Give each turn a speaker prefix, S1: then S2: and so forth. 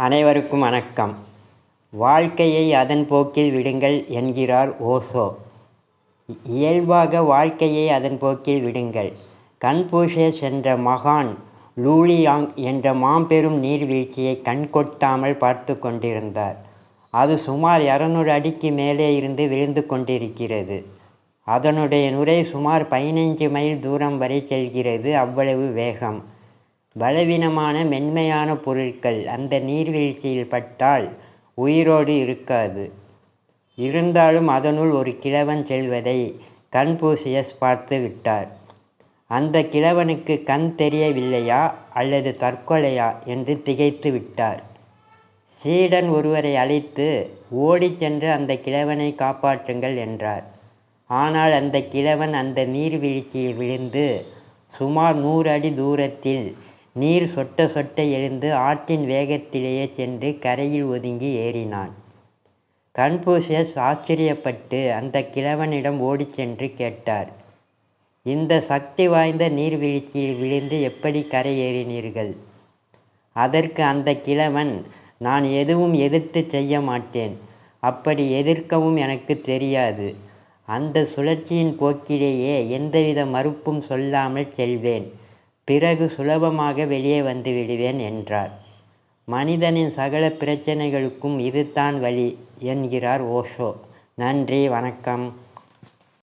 S1: அனைவருக்கும் வணக்கம். வாழ்க்கையை அதன் போக்கில் விடுங்கள் என்கிறார் ஓசோ. இயல்பாக வாழ்க்கையை அதன் போக்கில் விடுங்கள். கன்பூஷியஸ் என்ற மகான் லூலியாங் என்ற மாம்பெரும் நீர்வீழ்ச்சியை கண்கொட்டாமல் பார்த்து கொண்டிருந்தார். அது சுமார் இரநூறு அடிக்கு மேலே இருந்து விழுந்து கொண்டிருக்கிறது. அதனுடைய நுரை சுமார் பதினைஞ்சு மைல் தூரம் வரை செல்கிறது. அவ்வளவு வேகம். பலவீனமான மென்மையான பொருட்கள் அந்த நீர்வீழ்ச்சியில் பட்டால் உயிரோடு இருக்காது. இருந்தாலும் அதனுள் ஒரு கிழவன் செல்வதை கன்பூசியஸ் பார்த்து விட்டார். அந்த கிழவனுக்கு கண் தெரியவில்லையா அல்லது தற்கொலையா என்று திகைத்து விட்டார். சீடன் ஒருவரை அழைத்து ஓடிச் சென்று அந்த கிழவனை காப்பாற்றுங்கள் என்றார். ஆனால் அந்த கிழவன் அந்த நீர்வீழ்ச்சியில் விழுந்து சுமார் நூறு அடி தூரத்தில் நீர் சொட்ட சொட்ட எழுந்து ஆற்றின் வேகத்திலேயே சென்று கரையில் ஒதுங்கி ஏறினான். கன்பூசியஸ் ஆச்சரியப்பட்டு அந்த கிழவனிடம் ஓடிச் சென்று கேட்டார் இந்த சக்தி வாய்ந்த நீர்வீழ்ச்சியில் விழுந்து எப்படி கரை ஏறினீர்கள்? அதற்கு அந்த கிழவன் நான் எதுவும் எதிர்த்து செய்ய மாட்டேன். அப்படி எதிர்க்கவும் எனக்கு தெரியாது. அந்த சுழற்சியின் போக்கிலேயே எந்தவித மறுப்பும் சொல்லாமல் செல்வேன். பிறகு சுலபமாக வெளியே வந்து விடுவேன் என்றார். மனிதனின் சகல பிரச்சனைகளுக்கும் இதுதான் வழி என்கிறார் ஓஷோ. நன்றி வணக்கம்.